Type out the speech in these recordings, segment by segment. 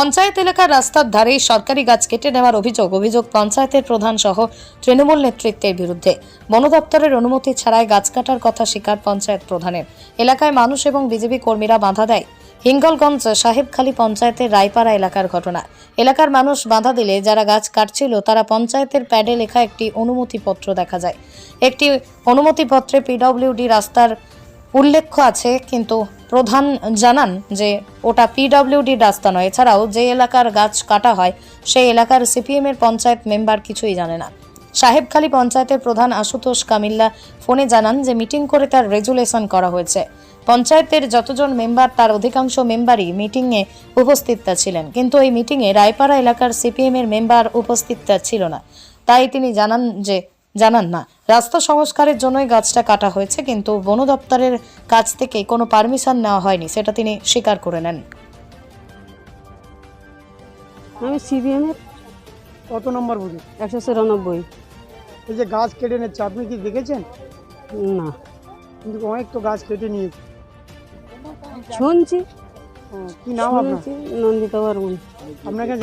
পঞ্চায়েত এলাকার রাস্তার ধারে সরকারি গাছ কেটে নেওয়ার অভিযোগ অভিযোগ পঞ্চায়েতের প্রধান সহ তৃণমূল নেতৃত্বের বিরুদ্ধে। বন দপ্তরের অনুমতি ছাড়াই গাছ কাটার কথা স্বীকার পঞ্চায়েত প্রধানের। এলাকায় মানুষ এবং বিজেপি কর্মীরা বাধা দেয়। হিঙ্গলগঞ্জ, সাহেবখালী পঞ্চায়েতের রায়পাড়া এলাকার ঘটনা। এলাকার মানুষ বাধা দিলে যারা গাছ কাটছিল, তারা পঞ্চায়েতের প্যাডে লেখা একটি অনুমতিপত্র দেখা যায়। একটি অনুমতিপত্রে পিডব্লিউডি রাস্তার উল্লেখ আছে, কিন্তু প্রধান জানান যে, ওটা পিডব্লিউডি রাস্তা নয়। এছাড়াও যে এলাকার গাছ কাটা হয়, সেই এলাকার সিপিএম এর পঞ্চায়েত মেম্বার কিছুই জানে না। সাহেবখালী পঞ্চায়েতের প্রধান আশুতোষ কামিল্লা ফোনে জানান যে, মিটিং করে তার রেজুলেশন করা হয়েছে। পঞ্চায়েতের যতজন মেম্বার, তার অধিকাংশ মেম্বারই মিটিংয়ে উপস্থিত ছিলেন। কিন্তু এই মিটিংয়ে রায়পাড়া এলাকার সিপিএম এর মেম্বার উপস্থিত ছিল না। তাই তিনি জানান যে জানান না। রাস্তা সংস্কারের জন্যই গাছটা কাটা হয়েছে কিন্তু বন দপ্তরের কাছ থেকে কোনো পারমিশন নেওয়া হয়নি সেটা তিনি স্বীকার করে নেন। আমি সিবিএম এর কত নম্বর বুঝে? একশো চুরানব্বই। এই যে গাছ কেটে নিচ্ছে আপনি কি দেখেছেন? না। কিন্তু অনেক তো গাছ কেটে নিয়েছে। শুনছি। কি নাম আপনার? নন্দিতা বর্মন। আপনাকে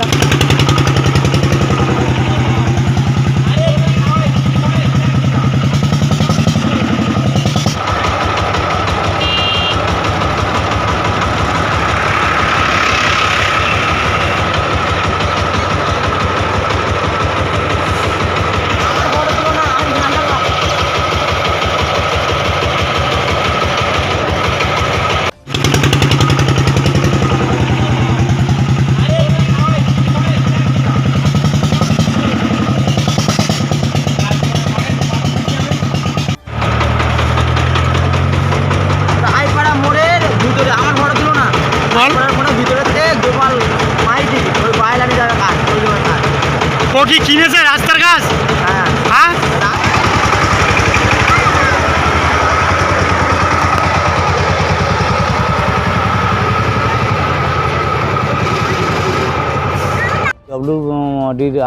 কি কিনেছে রাস্তার গাছ হ্যাঁ।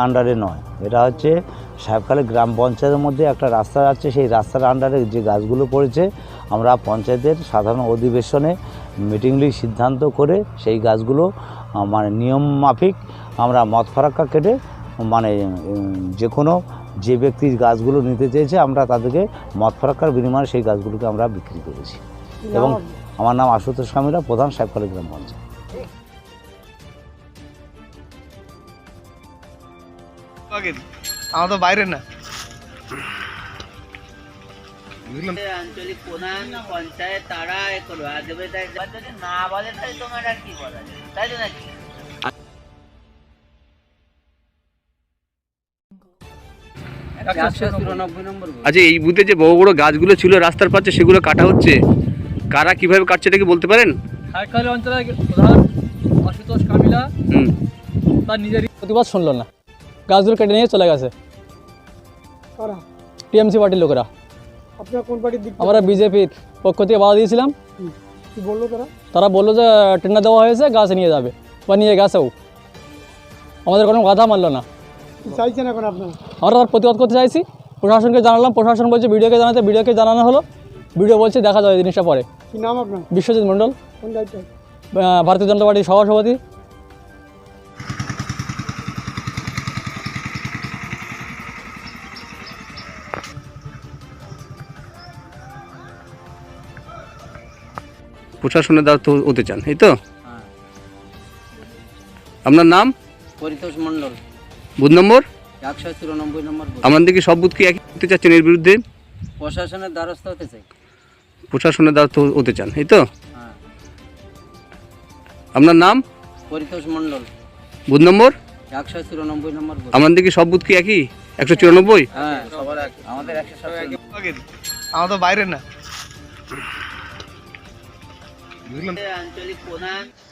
আন্ডারে নয়। এটা হচ্ছে সাহেবখালী গ্রাম পঞ্চায়েতের মধ্যে একটা রাস্তা আছে। সেই রাস্তার আন্ডারে যে গাছগুলো পড়েছে, আমরা পঞ্চায়েতের সাধারণ অধিবেশনে মিটিংলি সিদ্ধান্ত করে সেই গাছগুলো মানে নিয়ম মাফিক আমরা মত ফারাক্কা কেটে মানে যে কোনো যে ব্যক্তির গাছগুলো নিতে চেয়েছে আমরা তাদেরকে মত ফরাক্কার বিনিময়ে সেই গাছগুলোকে আমরা বিক্রি করেছি। এবং আমার নাম আশুতোষ কামিরা প্রধান সাহেবখালী গ্রাম পঞ্চায়েত আমার তো বাইরে না। আঞ্চলিক প্রধান পঞ্চায়েত তারা এ করবে। আর যদি না বলে তাই তোমার আর কি বলা যায় তাই তো নাকি? আচ্ছা এই বুথে যে বড় বড় গাছগুলো ছিল রাস্তার পাশে সেগুলো কাটা হচ্ছে। কারা কীভাবে কাটছে এটা কি বলতে পারেন? অঞ্চলের প্রধান আশুতোষ কামিলা হুম। তার নিজেরই প্রতিবাদ শুনলো না। গাছগুলো কেটে নিয়ে চলে গেছে। টিএমসি পার্টির লোকেরা। আপনার কোন পার্টির দিক আমরা বিজেপির পক্ষ থেকে বাধা দিয়েছিলাম। কি বলল তারা? তারা বলল যে টেন্ডার দেওয়া হয়েছে গাছ নিয়ে যাবে। বা নিয়ে গেছেও। আমাদের কোনো কথা মানলো না। কি চাইছেন এখন আপনারা? আমরা তার প্রতিবাদ করতে চাইছি। প্রশাসনকে জানালাম প্রশাসন বলছে ভিডিওকে জানাতে ভিডিওকে জানানো হলো। ভিডিও বলছে দেখা যাবে জিনিসটা পরে। কি নাম আপনার? বিশ্বজিৎ মণ্ডল। ভারতীয় জনতা পার্টির সহসভাপতি। প্রশাসনের দ্বারা তো হতে চান এই তো? আপনার নাম? পরিতোষ মণ্ডল। বুথ নম্বর? একশো চুরানব্বই নম্বর। আমাদের কি সব বুথ কি একই করতে চাচ্ছেন এর বিরুদ্ধে? প্রশাসনের দ্বারস্থ হতে চাই। প্রশাসনের দ্বারা তো হতে চান এই তো? হ্যাঁ। আপনার নাম? পরিতোষ মণ্ডল। বুথ নম্বর? একশো চুরানব্বই নম্বর বুথ। আমাদের কি সব বুথ কি একই? একশো চুরানব্বই? হ্যাঁ সবার আমাদের একশো সাতান্ন বাইরে না। আঞ্চলিক প্রধান